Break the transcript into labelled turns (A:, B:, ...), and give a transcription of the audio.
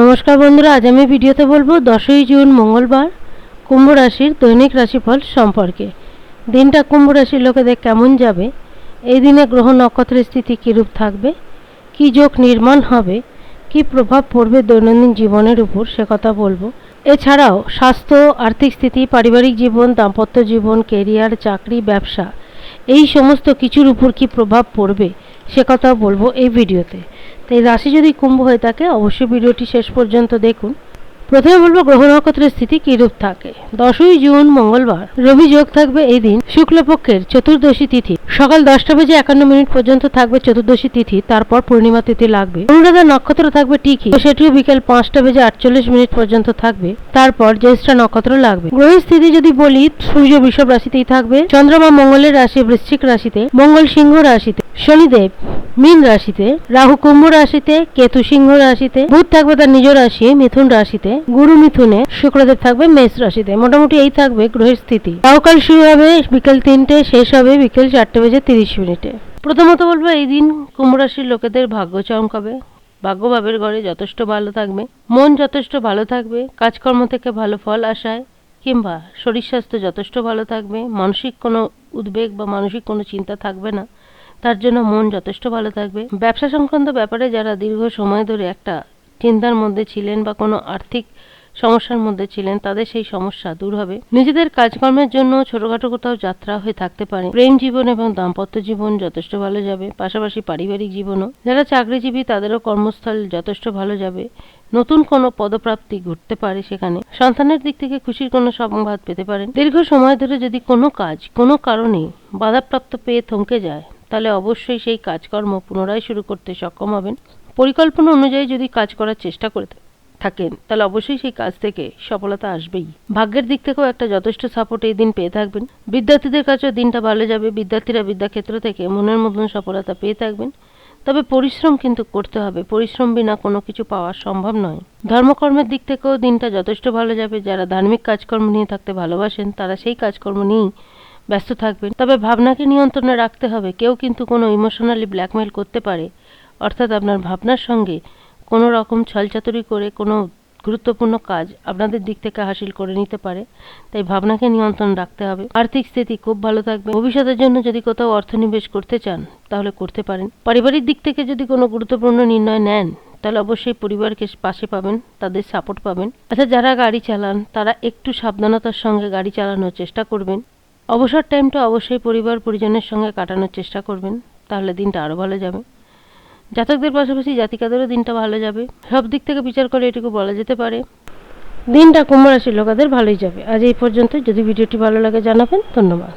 A: নমস্কার বন্ধুরা, আজ আমি ভিডিওতে বলব দশই জুন মঙ্গলবার, কুম্ভ রাশির দৈনিক রাশিফল সম্পর্কে। দিনটা কুম্ভ রাশির লোকেদের কেমন যাবে, এই দিনে গ্রহ নক্ষত্রের স্থিতি কীরূপ থাকবে, কী যোগ নির্মাণ হবে, কী প্রভাব পড়বে দৈনন্দিন জীবনের উপর সে কথা বলব। এছাড়াও স্বাস্থ্য, আর্থিক স্থিতি, পারিবারিক জীবন, দাম্পত্য জীবন কেরিয়ার চাকরি, ব্যবসা, এই সমস্ত কিছুর উপর কী প্রভাব পড়বে, সে কথা বলব এই ভিডিওতে। তাই রাশি যদি কুম্ভ হয়ে থাকে অবশ্যই ভিডিওটি শেষ পর্যন্ত দেখুন। প্রথমে বলব গ্রহ নক্ষত্রের স্থিতি কিরূপ থাকে? দশই জুন, মঙ্গলবার। রবি যোগ থাকবে এই দিন শুক্লপক্ষের চতুর্দশী তিথি। সকাল দশটা বেজে একান্ন মিনিট পর্যন্ত থাকবে চতুর্দশী তিথি, তারপর পূর্ণিমা তিথি লাগবে। অনুরাধা নক্ষত্র থাকবে ঠিকই সেটিও বিকেল পাঁচটা বেজে আটচল্লিশ মিনিট পর্যন্ত থাকবে। তারপর জ্যেষ্ঠা নক্ষত্র লাগবে। গ্রহের স্থিতি যদি বলি, সূর্য বৃষভ রাশিতেই থাকবে, চন্দ্রমা মঙ্গলের রাশি, বৃশ্চিক রাশিতে, মঙ্গল সিংহ রাশিতে, শনিদেব মীন রাশিতে, রাহু কুম্ভ রাশিতে, কেতু সিংহ রাশিতে, বুধ থাকবে তার নিজ রাশি, মিথুন রাশিতে গুরু মিথুনে শুক্রদেব থাকবে মেষ রাশিতে। মোটামুটি এই থাকবে গ্রহের স্থিতি। রাহুকাল শুরু হবে বিকেল তিনটে, শেষ হবে বিকেল চারটে বেজে তিরিশ মিনিটে। প্রথমত বলব, এই দিন কুম্ভ রাশির লোকেদের ভাগ্য চমকাবে। ভাগ্যভাবের ঘরে যথেষ্ট ভালো থাকবে। মন যথেষ্ট ভালো থাকবে। কাজকর্ম থেকে ভালো ফল আসায় কিংবা শরীর স্বাস্থ্য যথেষ্ট ভালো থাকবে। মানসিক কোনো উদ্বেগ বা মানসিক কোনো চিন্তা থাকবে না। তার জন্য মন যথেষ্ট ভালো থাকবে। ব্যবসা সংক্রান্ত ব্যাপারে যারা দীর্ঘ সময় ধরে একটা চিন্তার মধ্যে ছিলেন বা কোনো আর্থিক সমস্যার মধ্যে ছিলেন, তাদের সেই সমস্যা দূর হবে। নিজেদের কাজকর্মের জন্য ছোটখাটো কোথাও যাত্রা হয়ে থাকতে পারে। প্রেম জীবন এবং দাম্পত্য জীবন যথেষ্ট ভালো যাবে, পাশাপাশি পারিবারিক জীবনও। যারা চাকরিজীবী, তাদেরও কর্মস্থল যথেষ্ট ভালো যাবে। নতুন কোনো পদপ্রাপ্তি ঘটতে পারে সেখানে। সন্তানের দিক থেকে খুশির কোনো সংবাদ পেতে পারেন। দীর্ঘ সময় ধরে যদি কোনো কাজ কোনো কারণে বাধাপ্রাপ্ত পেয়ে থমকে যায়, তাহলে অবশ্যই সেই কাজকর্ম পুনরায় শুরু করতে সক্ষম হবেন। পরিকল্পনা অনুযায়ী যদি কাজ করার চেষ্টা করে থাকেন, তাহলে অবশ্যই সেই কাজ থেকে সফলতা আসবেই। ভাগ্যের দিক থেকেও একটা যথেষ্ট সাপোর্ট এই দিন পেয়ে থাকবেন। বিদ্যার্থীদের কাছেও দিনটা ভালো যাবে, বিদ্যার্থীরা বিদ্যাক্ষেত্র থেকে মনের মতন সফলতা পেয়ে থাকবেন। তবে পরিশ্রম কিন্তু করতে হবে, পরিশ্রম বিনা কোনো কিছু পাওয়া সম্ভব নয়। ধর্মকর্মের দিক থেকেও দিনটা যথেষ্ট ভালো যাবে। যারা ধার্মিক কাজকর্ম নিয়ে থাকতে ভালোবাসেন, তারা সেই কাজকর্ম নিয়েই ব্যস্ত থাকবেন। তবে ভাবনাকে নিয়ন্ত্রণে রাখতে হবে। কেউ কিন্তু কোনো ইমোশনালি ব্ল্যাকমেল করতে পারে। অর্থাৎ আপনার ভাবনার সঙ্গে কোনো রকম ছলচাতুরি করে কোনো গুরুত্বপূর্ণ কাজ আপনাদের দিক থেকে হাসিল করে নিতে পারে। তাই ভাবনাকে নিয়ন্ত্রণ রাখতে হবে। আর্থিক স্থিতি খুব ভালো থাকবে। ভবিষ্যতের জন্য যদি কোথাও অর্থনিবেশ করতে চান, তাহলে করতে পারেন। পারিবারিক দিক থেকে যদি কোনো গুরুত্বপূর্ণ নির্ণয় নেন, তাহলে অবশ্যই পরিবারকে পাশে পাবেন, তাদের সাপোর্ট পাবেন। আচ্ছা যারা গাড়ি চালান, তারা একটু সাবধানতার সঙ্গে গাড়ি চালানোর চেষ্টা করবেন। অবসর টাইমটা অবশ্যই পরিবার পরিজনের সঙ্গে কাটানোর চেষ্টা করবেন। তাহলে দিনটা আরও ভালো যাবে। জাতকদের পাশাপাশি জাতিকাদেরও দিনটা ভালো যাবে। সব দিক থেকে বিচার করে এটুকু বলা যেতে পারে। দিনটা কুম্ভ রাশির লোকাদের ভালোই যাবে। আজ এই পর্যন্ত যদি ভিডিওটি ভালো লাগে জানাবেন, ধন্যবাদ।